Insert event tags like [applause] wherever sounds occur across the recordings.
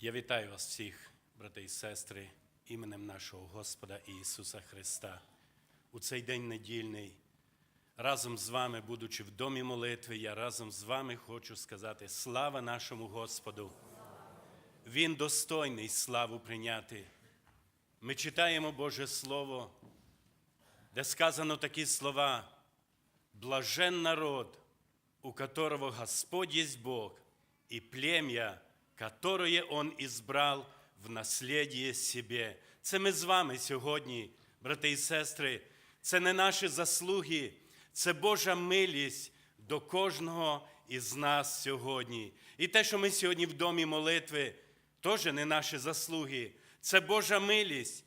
Я вітаю вас всіх, брати і сестри, іменем нашого Господа Ісуса Христа. У цей день недільний, разом з вами, будучи в домі молитви, я разом з вами хочу сказати слава нашому Господу. Він достойний славу прийняти. Ми читаємо Боже Слово, де сказано такі слова: блажен народ, у которого Господь есть Бог, и племя, которое Он избрал в наслідє себе. Це ми з вами сьогодні, брати і сестри. Це не наші заслуги, це Божа милість до кожного із нас сьогодні. І те, що ми сьогодні в домі молитви, теж не наші заслуги. Це Божа милість.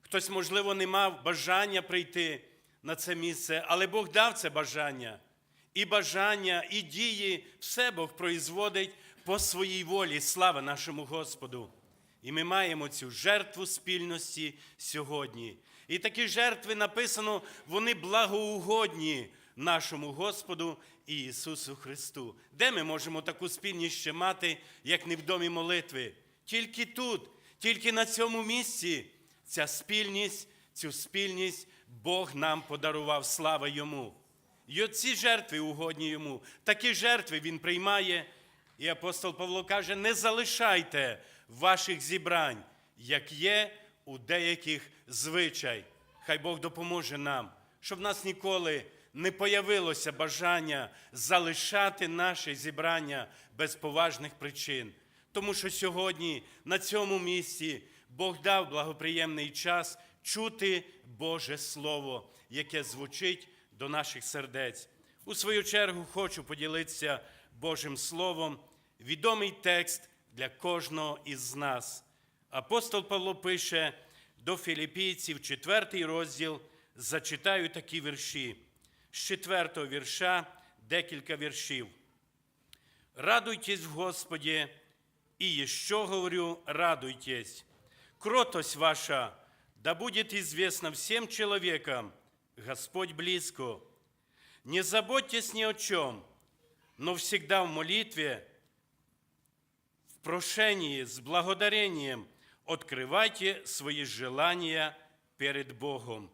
Хтось, можливо, не мав бажання прийти на це місце, але Бог дав це бажання. І бажання, і дії, все Бог производить по своїй волі. Слава нашому Господу. І ми маємо цю жертву спільності сьогодні. І такі жертви написано, вони благоугодні нашому Господу і Ісусу Христу. Де ми можемо таку спільність ще мати, як не в домі молитви? Тільки тут, тільки на цьому місці ця спільність, цю спільність Бог нам подарував, слава йому. І оці жертви угодні йому. Такі жертви він приймає. І апостол Павло каже: не залишайте ваших зібрань, як є у деяких звичай. Хай Бог допоможе нам, щоб в нас ніколи не появилося бажання залишати наше зібрання без поважних причин. Тому що сьогодні на цьому місці Бог дав благоприємний час чути Боже Слово, яке звучить до наших сердець. У свою чергу хочу поділитися Божим Словом, відомий текст для кожного із нас. Апостол Павло пише до філіпійців, 4 розділ, зачитаю такі вірші. З 4 вірша декілька віршів. Радуйтесь в Господі, и еще говорю, радуйтесь. Кротость ваша да будет известна всем человекам, Господь близко. Не заботьтесь ни о чем, но всегда в молитве, в прошении с благодарением открывайте свои желания перед Богом.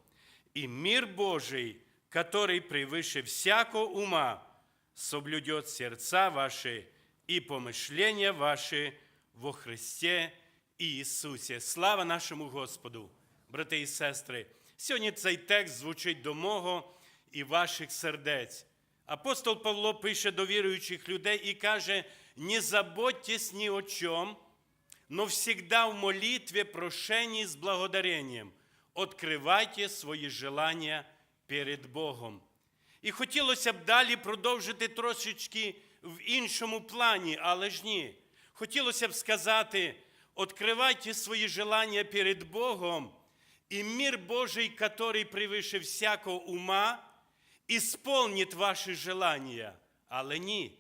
И мир Божий, который превыше всякого ума, соблюдет сердца ваши и помышления ваши во Христе Ісусі. Слава нашому Господу, брати і сестри! Сьогодні цей текст звучить до мого і ваших сердець. Апостол Павло пише до віруючих людей і каже: не заботьтесь ні о чому, но всегда в молитве, прошении с благодарением откривайте свої желання перед Богом. І хотілося б далі продовжити трошечки в іншому плані, але ж ні. Хотілося б сказати, откривайте свої желання перед Богом, і мир Божий, который превыше всякого ума, исполнит ваші желання. Але ні.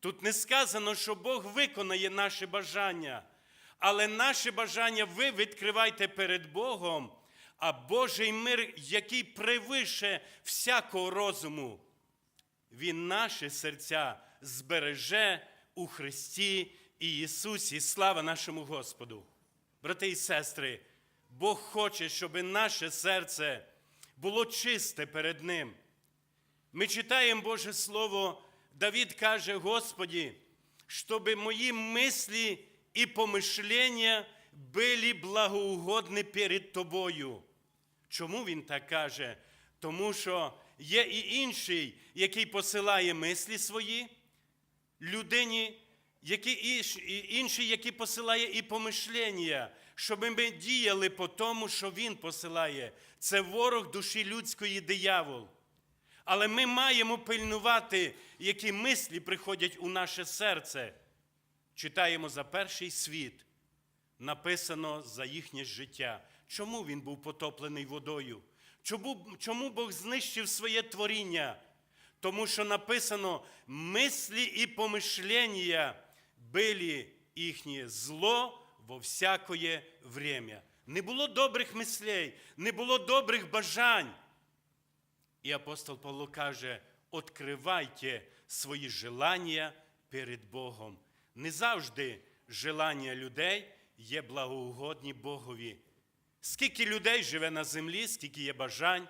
Тут не сказано, що Бог виконає наші бажання, але наші бажання ви відкривайте перед Богом, а Божий мир, який превише всякого розуму, Він наші серця збереже у Христі і Ісусі. Слава нашому Господу. Брати і сестри, Бог хоче, щоб наше серце було чисте перед Ним. Ми читаємо Боже Слово, Давид каже, Господи, щоб мої мислі і помишлення були благоугодні перед Тобою. Чому він так каже? Тому що є і інший, який посилає мислі свої людині, які і інший, який посилає і помишлення, щоб ми діяли по тому, що він посилає. Це ворог душі людської диявол. Але ми маємо пильнувати, які мислі приходять у наше серце. Читаємо за перший світ, написано за їхнє життя. Чому він був потоплений водою? Чому, чому Бог знищив своє творіння? Тому що написано, мислі і помишлення були їхнє зло во всякое время. Не було добрих мислей, не було добрих бажань. І апостол Павло каже: откривайте свої желання перед Богом. Не завжди желання людей є благоугодні Богові. Скільки людей живе на землі, скільки є бажань.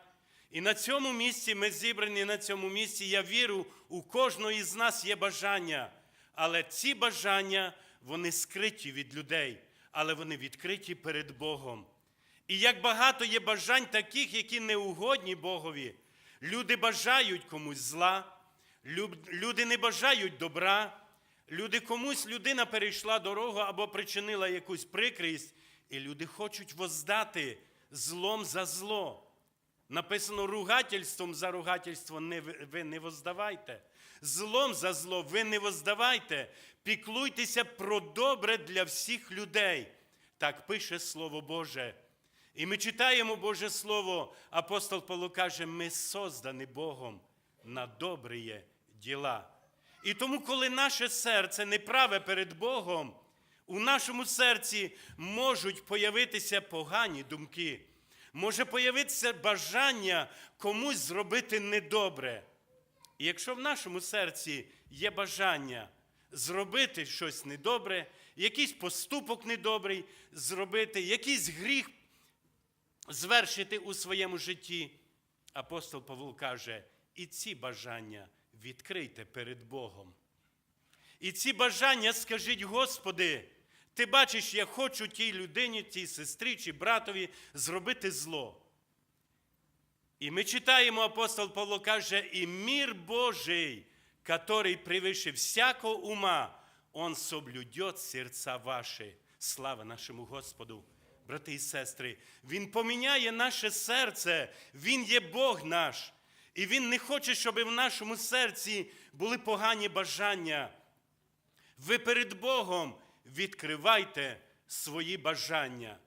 І на цьому місці ми зібрані на цьому місці. Я вірю, у кожного із нас є бажання. Але ці бажання, вони скриті від людей, але вони відкриті перед Богом. І як багато є бажань таких, які не угодні Богові. Люди бажають комусь зла, люди не бажають добра, люди комусь людина перейшла дорогу або причинила якусь прикрість, і люди хочуть воздати злом за зло. Написано ругательством за ругательство не, ви- не воздавайте. Злом за зло ви не воздавайте. Піклуйтеся про добре для всіх людей. Так пише Слово Боже. І ми читаємо Боже Слово. Апостол Павло каже, ми создані Богом на добрі діла. І тому, коли наше серце неправе перед Богом, у нашому серці можуть появитися погані думки, може появитися бажання комусь зробити недобре. І якщо в нашому серці є бажання зробити щось недобре, якийсь поступок недобрий зробити, якийсь гріх звершити у своєму житті, апостол Павло каже, і ці бажання відкрийте перед Богом. І ці бажання скажіть, Господи, ти бачиш, я хочу тій людині, тій сестрі чи братові зробити зло. І ми читаємо, апостол Павло каже, і мир Божий, который превыше всякого ума, он соблюдет серця ваші. Слава нашому Господу, брати і сестри. Він поміняє наше серце, Він є Бог наш. І Він не хоче, щоб в нашому серці були погані бажання. Ви перед Богом відкривайте свої бажання.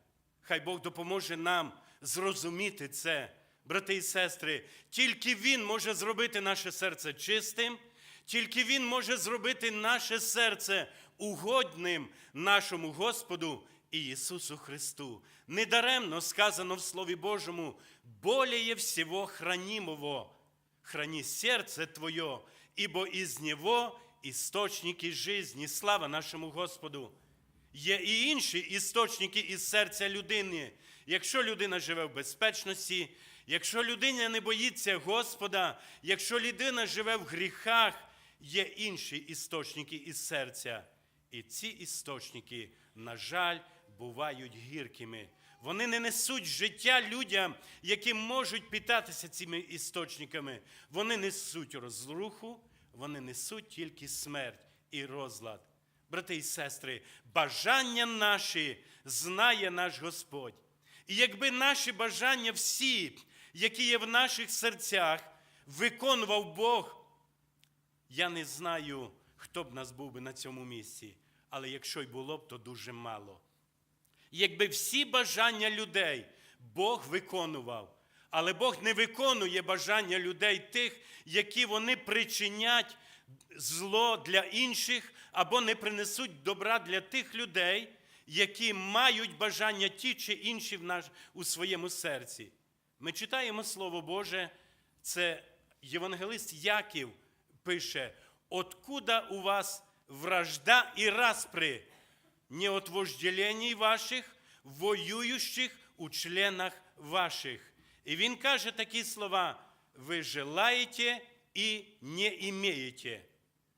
Хай Бог допоможе нам зрозуміти це, брати і сестри. Тільки Він може зробити наше серце чистим, тільки Він може зробити наше серце угодним нашому Господу Ісусу Христу. Недаремно сказано в Слові Божому, более всего хранимого, храни сердце Твое, ибо из него істочники жизни. Слава нашому Господу! Є і інші істочники із серця людини. Якщо людина живе в безпечності, якщо людина не боїться Господа, якщо людина живе в гріхах, є інші істочники із серця. І ці істочники, на жаль, бувають гіркими. Вони не несуть життя людям, які можуть питатися цими істочниками. Вони несуть розруху, вони несуть тільки смерть і розлад. Брати і сестри, бажання наші знає наш Господь. І якби наші бажання всі, які є в наших серцях, виконував Бог, я не знаю, хто б нас був би на цьому місці. Але якщо й було б, то дуже мало. Якби всі бажання людей Бог виконував, але Бог не виконує бажання людей тих, які вони причинять зло для інших або не принесуть добра для тих людей, які мають бажання ті чи інші в наш, у своєму серці. Ми читаємо Слово Боже, це євангелист Яків пише: откуда у вас вражда і распри, не от вожделений ваших, воюючих у членах ваших. І він каже такі слова: ви желаєте і не імеєте.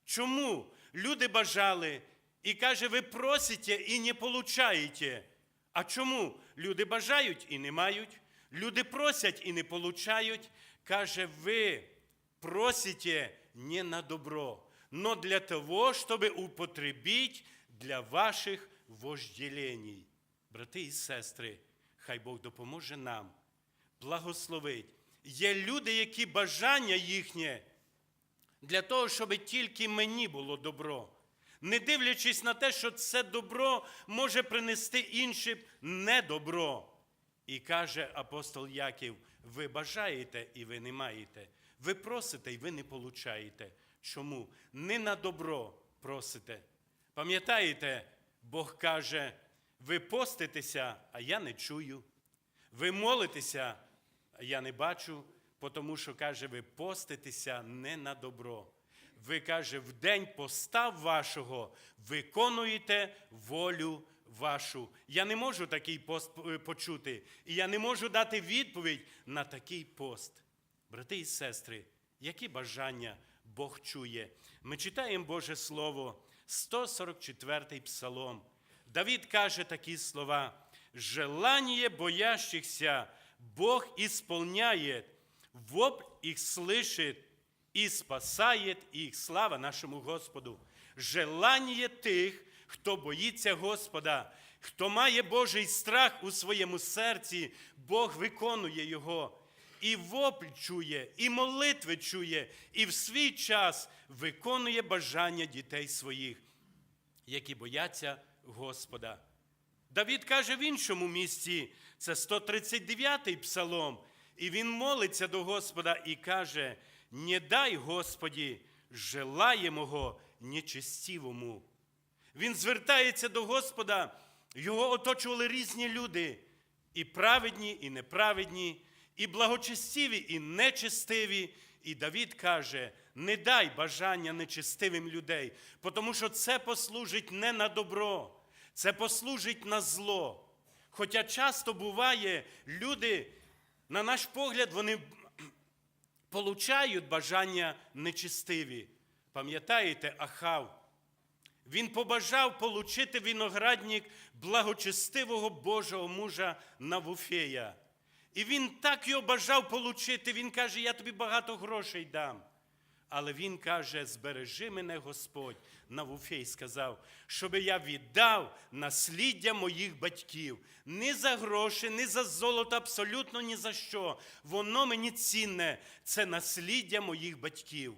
Чому люди бажали і каже, ви просите і не получаєте? А чому люди бажають і не мають? Люди просять і не получають. Каже, ви просите не на добро, но для того, чтобы употребить для ваших вожделений. Брати і сестри, хай Бог допоможе нам, благословить. Є люди, які бажання їхнє для того, щоб тільки мені було добро. Не дивлячись на те, що це добро може принести іншим недобро. І каже апостол Яків: ви бажаєте і ви не маєте. Ви просите і ви не получаєте. Чому? Не на добро просите. Пам'ятаєте, Бог каже, ви поститеся, а я не чую. Ви молитеся, а я не бачу, тому що каже, ви поститеся не на добро. ви каже, в день постав вашого виконуєте волю вашу. Я не можу такий пост е, почути, і я не можу дати відповідь на такий пост. Брати і сестри, які бажання Бог чує? Ми читаємо Боже Слово, 144-й псалом. Давид каже такі слова: «Желание боящихся Бог исполняет, вопль их слышит и спасает их. Слава нашому Господу. Желання тих, хто боїться Господа, хто має Божий страх у своєму серці, Бог виконує його. І вопль чує, і молитви чує, і в свій час виконує бажання дітей своїх, які бояться Господа. Давід каже в іншому місці, це 139-й псалом, і він молиться до Господа і каже: Не дай, Господі, желаємого нечестивому. Він звертається до Господа, його оточували різні люди, і праведні, і неправедні, і благочестиві, і нечестиві. І Давід каже: не дай бажання нечестивим людей, тому що це послужить не на добро, це послужить на зло. Хоча часто буває, люди, на наш погляд, вони получають бажання нечестиві. Пам'ятаєте, Ахав? Він побажав получити виноградник благочестивого Божого мужа Навуфея. І він так його бажав получити. Він каже, я тобі багато грошей дам. Але він каже: збережи мене Господь. Навуфей сказав, щоб я віддав насліддя моїх батьків. Ні за гроші, ні за золото, абсолютно ні за що. Воно мені цінне. Це насліддя моїх батьків.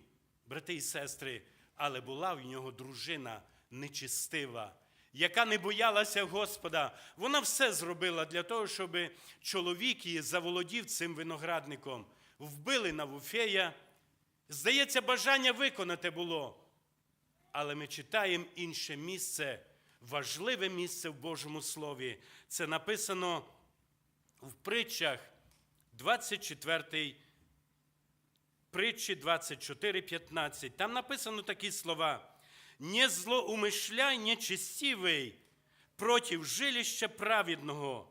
Брати і сестри, але була в нього дружина нечистива, яка не боялася Господа. Вона все зробила для того, щоб чоловік її заволодів цим виноградником. Вбили Навуфея. Здається, бажання виконати було. Але ми читаємо інше місце, важливе місце в Божому Слові. Це написано в притчах 24 притчі 24, 15. Там написано такі слова Не злоумышляй нечестивый против жилища праведного,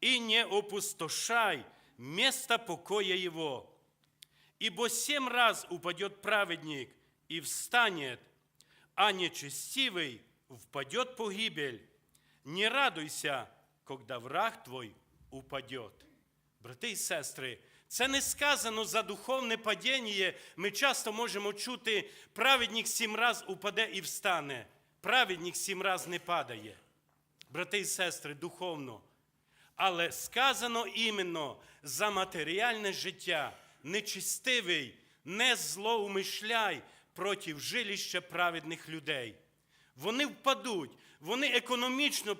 и не опустошай место покоя его. Ибо семь раз упадет праведник и встанет, а нечестивый впадет в погибель. Не радуйся, когда враг твой упадет. Брати і сестри, це не сказано за духовне падіння. Ми часто можемо чути, праведник сім раз упаде і встане. Праведник сім раз не падає. Брати і сестри, духовно. Але сказано іменно за матеріальне життя, нечистивий, не злоумишляй проти жилища праведних людей. Вони впадуть, вони економічно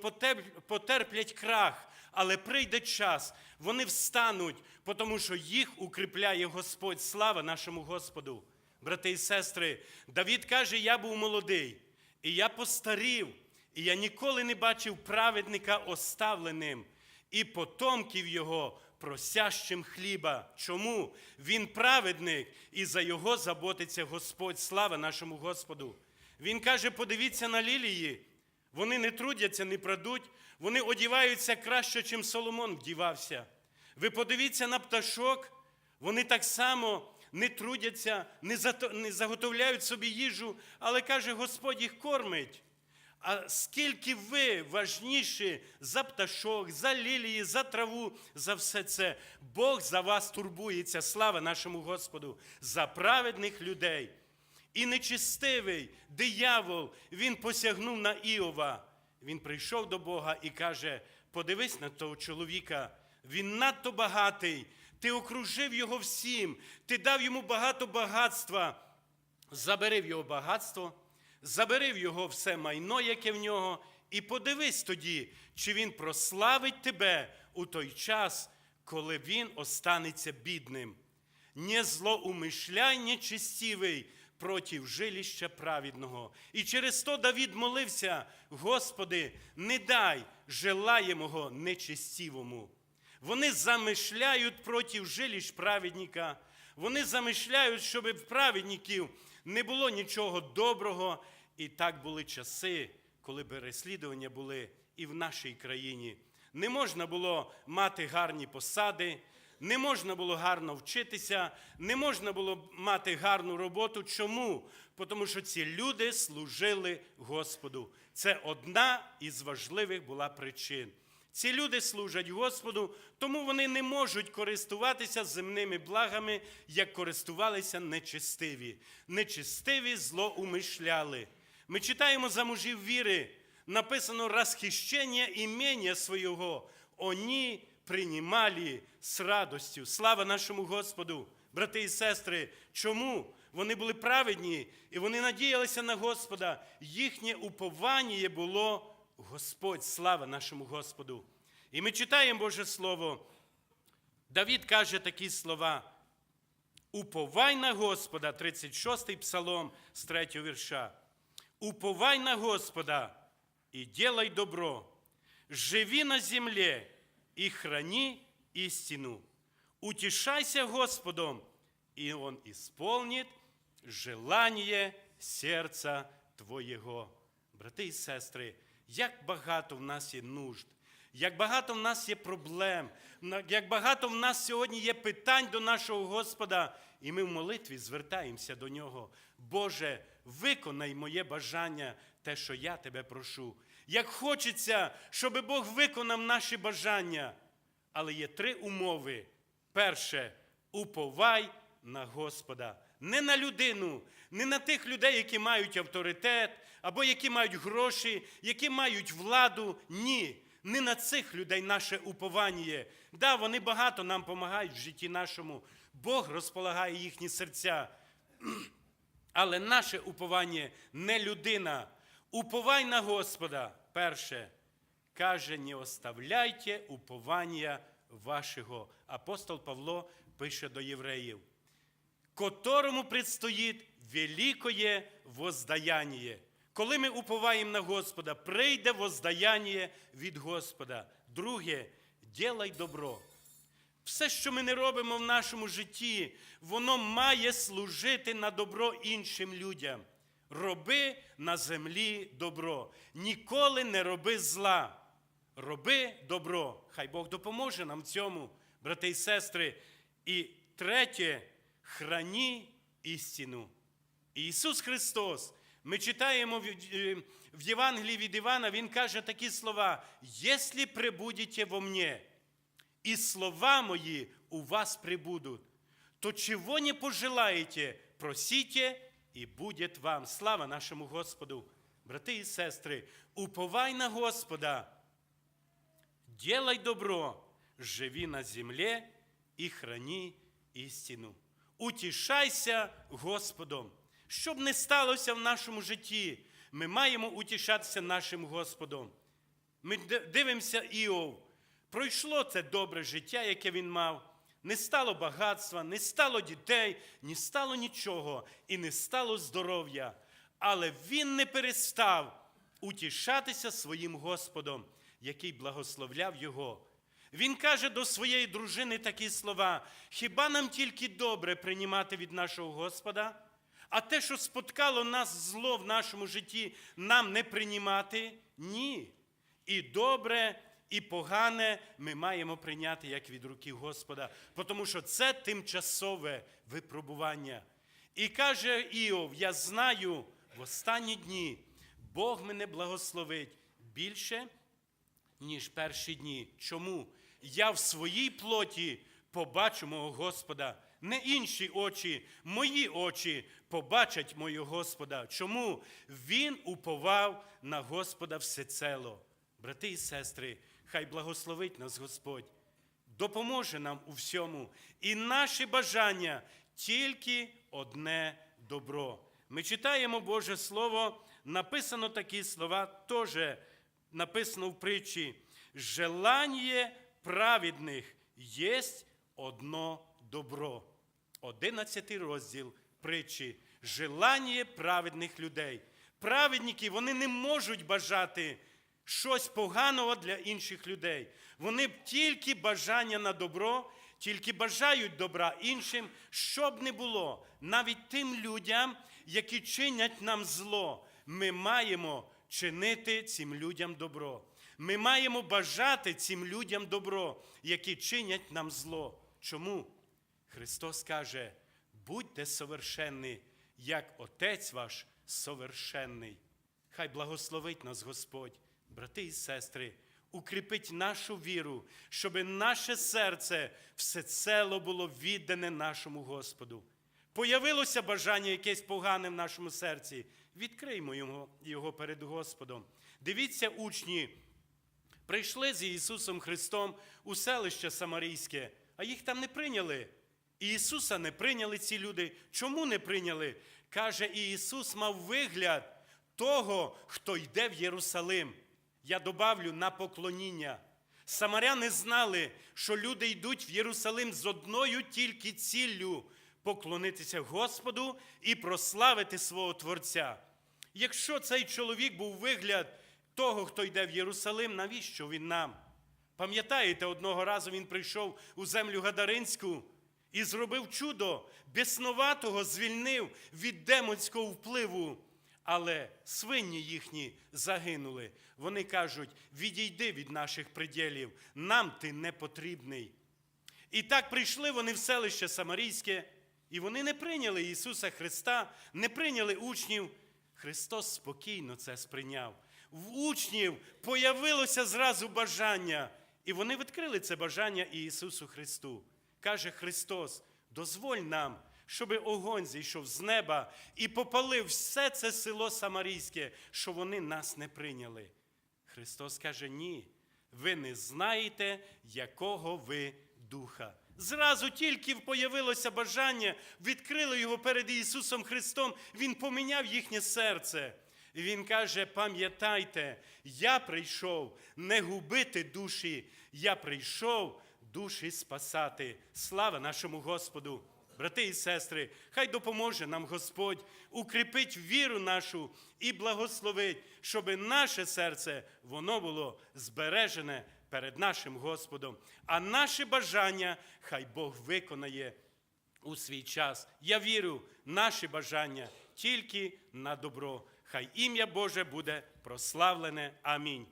потерплять крах, але прийде час, вони встануть, тому що їх укріпляє Господь. Слава нашому Господу. Брати і сестри, Давід каже: я був молодий, і я постарів, і я ніколи не бачив праведника оставленим, і потомків його просящим хліба. Чому? Він праведник, і за його заботиться Господь. Слава нашому Господу. Він каже: подивіться на лілії, вони не трудяться, не прадуть, вони одіваються краще, чим Соломон вдівався. Ви подивіться на пташок, вони так само не трудяться, не, заготовляють собі їжу, але каже, Господь їх кормить. А скільки ви важніші за пташок, за лілії, за траву, за все це, Бог за вас турбується, слава нашому Господу, за праведних людей. І нечистивий диявол, він посягнув на Іова. Він прийшов до Бога і каже: подивись на того чоловіка, він надто багатий, ти окружив його всім, ти дав йому багато багатства, забери в його багатство, забери в його все майно, яке в нього, і подивись тоді, чи він прославить тебе у той час, коли він останеться бідним. Не злоумишляй нечестивий проти жилища праведного. І через то Давід молився, Господи, не дай желаємого нечестивому. Вони замишляють проти жилищ праведника, Вони замишляють, щоб в праведників не було нічого доброго. І так були часи, коли переслідування були і в нашій країні. Не можна було мати гарні посади, не можна було гарно вчитися, не можна було мати гарну роботу. Чому? Тому що ці люди служили Господу. Це одна із важливих була причин. Ці люди служать Господу, тому вони не можуть користуватися земними благами, як користувалися нечестиві. Нечестиві зло умишляли. Ми читаємо за мужів віри, написано розхищення імення свого. Вони приймали з радостю. Слава нашому Господу, брати і сестри. Чому? Вони були праведні і вони надіялися на Господа. Їхнє уповання було Господь, слава нашому Господу. І ми читаємо Боже Слово. Давід каже такі слова. Уповай на Господа, 36-й псалом з 3 вірша. Уповай на Господа и делай добро. Живи на земле и храни истину. Утешайся Господом, и Он исполнит желание серця Твоєго. Брати і сестри, як багато в нас є нужд, як багато в нас є проблем, як багато в нас сьогодні є питань до нашого Господа, і ми в молитві звертаємося до Нього. Боже, виконай моє бажання, те, що я тебе прошу. Як хочеться, щоб Бог виконав наші бажання. Але є три умови. Перше, уповай на Господа. Не на людину, не на тих людей, які мають авторитет, або які мають гроші, які мають владу. Ні. Не на цих людей наше уповання. Да, вони багато нам допомагають в житті нашому. Бог розполагає їхні серця. [clears throat] Але наше уповання не людина. Уповай на Господа. Перше, каже, не оставляйте уповання вашого. Апостол Павло пише до євреїв, которому предстоїть великое воздаяние. Коли ми уповаємо на Господа, прийде воздаяння від Господа. Друге, ділай добро. Все, що ми не робимо в нашому житті, воно має служити на добро іншим людям. Роби на землі добро. Ніколи не роби зла. Роби добро. Хай Бог допоможе нам в цьому, брати і сестри. І третє, храні істину. Ісус Христос, ми читаємо в, е, Євангелії від Івана, Він каже такі слова: «Якщо прибудете во мне, и слова мои у вас прибудут, то чего не пожелаете, просите, и будет вам. Слава нашому Господу, брати і сестри, уповай на Господа, делай добро, живи на земле и храни істину. Утішайся Господом. Щоб не сталося в нашому житті, ми маємо утішатися нашим Господом. Ми дивимося Іов. Пройшло це добре життя, яке він мав. Не стало багатства, не стало дітей, не стало нічого і не стало здоров'я. Але він не перестав утішатися своїм Господом, який благословляв його. Він каже до своєї дружини такі слова: хіба нам тільки добре приймати від нашого Господа? А те, що споткало нас зло в нашому житті, нам не приймати? Ні. І добре, і погане ми маємо прийняти як від руки Господа, тому що це тимчасове випробування. І каже Іов: я знаю, в останні дні Бог мене благословить більше, ніж перші дні. Чому? Я в своїй плоті побачу мого Господа. Не інші очі, мої очі побачать мого Господа. Чому? Він уповав на Господа всецело. Брати і сестри, хай благословить нас Господь, допоможе нам у всьому. І наші бажання тільки одне добро. Ми читаємо Боже Слово, написано такі слова, теж написано в притчі. Желання праведних єсть одно добро. Одинадцятий розділ притчі. Желання праведних людей. Праведники вони не можуть бажати щось поганого для інших людей. Вони б тільки бажання на добро, тільки бажають добра іншим, щоб не було, навіть тим людям, які чинять нам зло, ми маємо чинити цим людям добро. Ми маємо бажати цим людям добро, які чинять нам зло. Чому? Христос каже: будьте совершенні, як Отець ваш совершенний. Хай благословить нас Господь, брати і сестри, укріпить нашу віру, щоб наше серце всецело було віддане нашому Господу. Появилося бажання якесь погане в нашому серці. Відкриймо його, його перед Господом. Дивіться, учні, прийшли з Ісусом Христом у селище Самарійське, а їх там не прийняли. І Ісуса не прийняли ці люди. Чому не прийняли? Каже, і Ісус мав вигляд того, хто йде в Єрусалим. Я добавлю на поклоніння. Самаряни знали, що люди йдуть в Єрусалим з одною тільки ціллю поклонитися Господу і прославити свого Творця. Якщо цей чоловік був вигляд того, хто йде в Єрусалим, навіщо він нам? Пам'ятаєте, одного разу він прийшов у землю Гадаринську і зробив чудо, бесноватого звільнив від демонського впливу. Але свині їхні загинули. Вони кажуть: відійди від наших приділів, нам ти не потрібний. І так прийшли вони в селище Самарійське, і вони не прийняли Ісуса Христа, не прийняли учнів. Христос спокійно це сприйняв. В учнів появилося зразу бажання, і вони відкрили це бажання Ісусу Христу. Каже Христос: дозволь нам, щоб огонь зійшов з неба і попалив все це село Самарійське, що вони нас не прийняли. Христос каже: ні, ви не знаєте, якого ви духа. Зразу тільки появилося бажання, відкрили його перед Ісусом Христом, Він поміняв їхнє серце. Він каже: пам'ятайте, я прийшов не губити душі, я прийшов душі спасати. Слава нашому Господу! Брати і сестри, хай допоможе нам Господь укріпить віру нашу і благословить, щоб наше серце воно було збережене перед нашим Господом. А наше бажання хай Бог виконає у свій час. Я вірю, наші бажання тільки на добро. Хай ім'я Боже буде прославлене. Амінь.